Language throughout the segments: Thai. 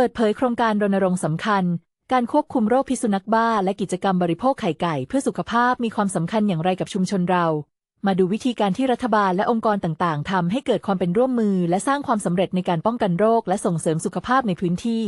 เปิดเผยโครงการรณรงค์สำคัญ การควบคุมโรคพิษสุนัขบ้า และกิจกรรมบริโภคไข่ไก่เพื่อสุขภาพมีความสำคัญอย่างไรกับชุมชนเรา มาดูวิธีการที่รัฐบาลและองค์กรต่างๆทำให้เกิดความเป็นร่วมมือ และสร้างความสำเร็จในการป้องกันโรค และส่งเสริมสุขภาพในพื้นที่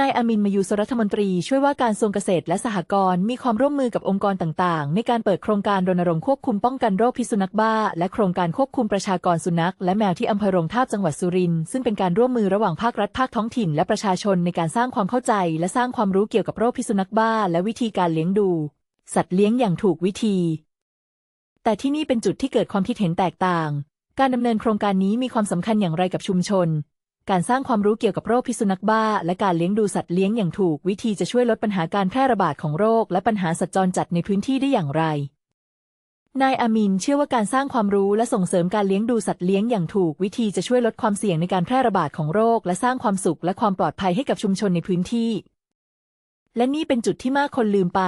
นายอามินมายูสรัฐมนตรีช่วยว่าการทรวงเกษตรและสหกรณ์มีความร่วมมือกับองค์กรต่างๆ ในการเปิดโครงการรณรงค์ควบคุมป้องกันโรคพิษสุนัขบ้า และโครงการควบคุมประชากรสุนัขและแมวที่อำเภอโรงทาบจังหวัดสุรินทร์ซึ่งเป็นการร่วมมือระหว่างภาครัฐภาคท้องถิ่น และประชาชนในการสร้างความเข้าใจ และสร้างความรู้เกี่ยวกับโรคพิษสุนัขบ้า และวิธีการเลี้ยงดู สัตว์เลี้ยงอย่างถูกวิธี แต่ที่นี่เป็นจุดที่เกิดความคิดเห็นแตกต่าง การดำเนินโครงการนี้มีความสำคัญอย่างไรกับชุมชน การสร้างความรู้เกี่ยวกับโรคพิษสุนัขบ้า และการเลี้ยงดูสัตว์เลี้ยงอย่างถูก วิธีจะช่วยลดปัญหาการแพร่ระบาดของโรค และปัญหาสัตว์จรจัดในพื้นที่ได้อย่างไร นายอามินเชื่อว่าการสร้างความรู้และส่งเสริมการเลี้ยงดูสัตว์เลี้ยงอย่างถูก วิธีจะช่วยลดความเสี่ยงในการแพร่ระบาดของโรค และสร้างความสุขและความปลอดภัยให้กับชุมชนในพื้นที่ และนี่เป็นจุดที่มากคนลืมไป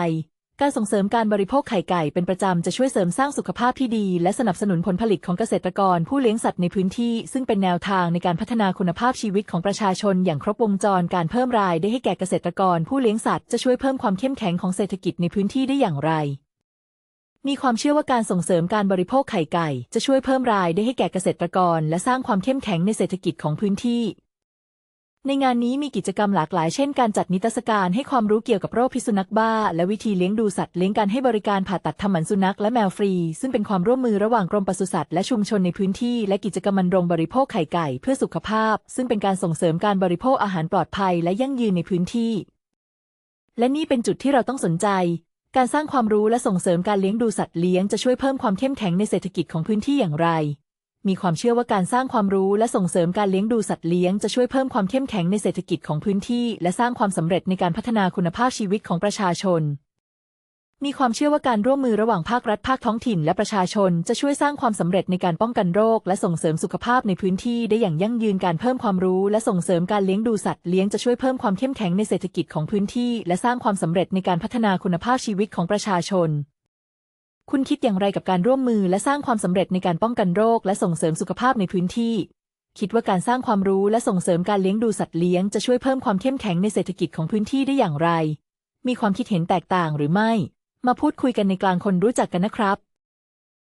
การส่งเสริมการบริโภคไข่ไก่เป็นประจำจะช่วยเสริมสร้างสุขภาพที่ดี และสนับสนุนผลผลิตของเกษตรกรผู้เลี้ยงสัตว์ในพื้นที่ ซึ่งเป็นแนวทางในการพัฒนาคุณภาพชีวิตของประชาชนอย่างครบวงจรการเพิ่มรายได้ให้แก่เกษตรกรผู้เลี้ยงสัตว์จะช่วยเพิ่มความเข้มแข็งของเศรษฐกิจในพื้นที่ได้อย่างไร มีความเชื่อว่าการส่งเสริมการบริโภคไข่ไก่ จะช่วยเพิ่มรายได้ให้แก่เกษตรกร และสร้างความเข้มแข็งในเศรษฐกิจของพื้นที่ ในงานนี้มีกิจกรรมหลากหลายเช่นการจัดนิทรรศการให้ความรู้เกี่ยวกับโรคพิษสุนัขบ้า และวิธีเลี้ยงดูสัตว์เลี้ยงการให้บริการผ่าตัดทำหมันสุนัขและแมวฟรี ซึ่งเป็นความร่วมมือระหว่างกรมปศุสัตว์และชุมชนในพื้นที่และกิจกรรมมันรงบริโภคไข่ไก่เพื่อสุขภาพ ซึ่งเป็นการส่งเสริมการบริโภคอาหารปลอดภัยและยั่งยืนในพื้นที่ และนี่เป็นจุดที่เราต้องสนใจ การสร้างความรู้และส่งเสริมการเลี้ยงดูสัตว์เลี้ยงจะช่วยเพิ่มความเข้มแข็งในเศรษฐกิจของพื้นที่อย่างไร มีความเชื่อว่าการสร้างความรู้และส่งเสริมการเลี้ยงดูสัตว์เลี้ยงจะช่วยเพิ่มความเข้มแข็งในเศรษฐกิจของพื้นที่ และสร้างความสำเร็จในการพัฒนาคุณภาพชีวิตของประชาชน มีความเชื่อว่าการร่วมมือระหว่างภาครัฐภาคท้องถิ่น และประชาชนจะช่วยสร้างความสำเร็จในการป้องกันโรค และส่งเสริมสุขภาพในพื้นที่ได้อย่างยั่งยืนการเพิ่มความรู้ และส่งเสริมการเลี้ยงดูสัตว์เลี้ยงจะช่วยเพิ่มความเข้มแข็งในเศรษฐกิจของพื้นที่ และสร้างความสำเร็จในการพัฒนาคุณภาพชีวิตของประชาชน คุณคิดอย่างไรกับการร่วมมือและสร้างความสำเร็จในการป้องกันโรค และส่งเสริมสุขภาพในพื้นที่ คิดว่าการสร้างความรู้และส่งเสริมการเลี้ยงดูสัตว์เลี้ยงจะช่วยเพิ่มความเข้มแข็งในเศรษฐกิจของพื้นที่ได้อย่างไร มีความคิดเห็นแตกต่างหรือไม่ มาพูดคุยกันในกลางคนรู้จักกันนะครับ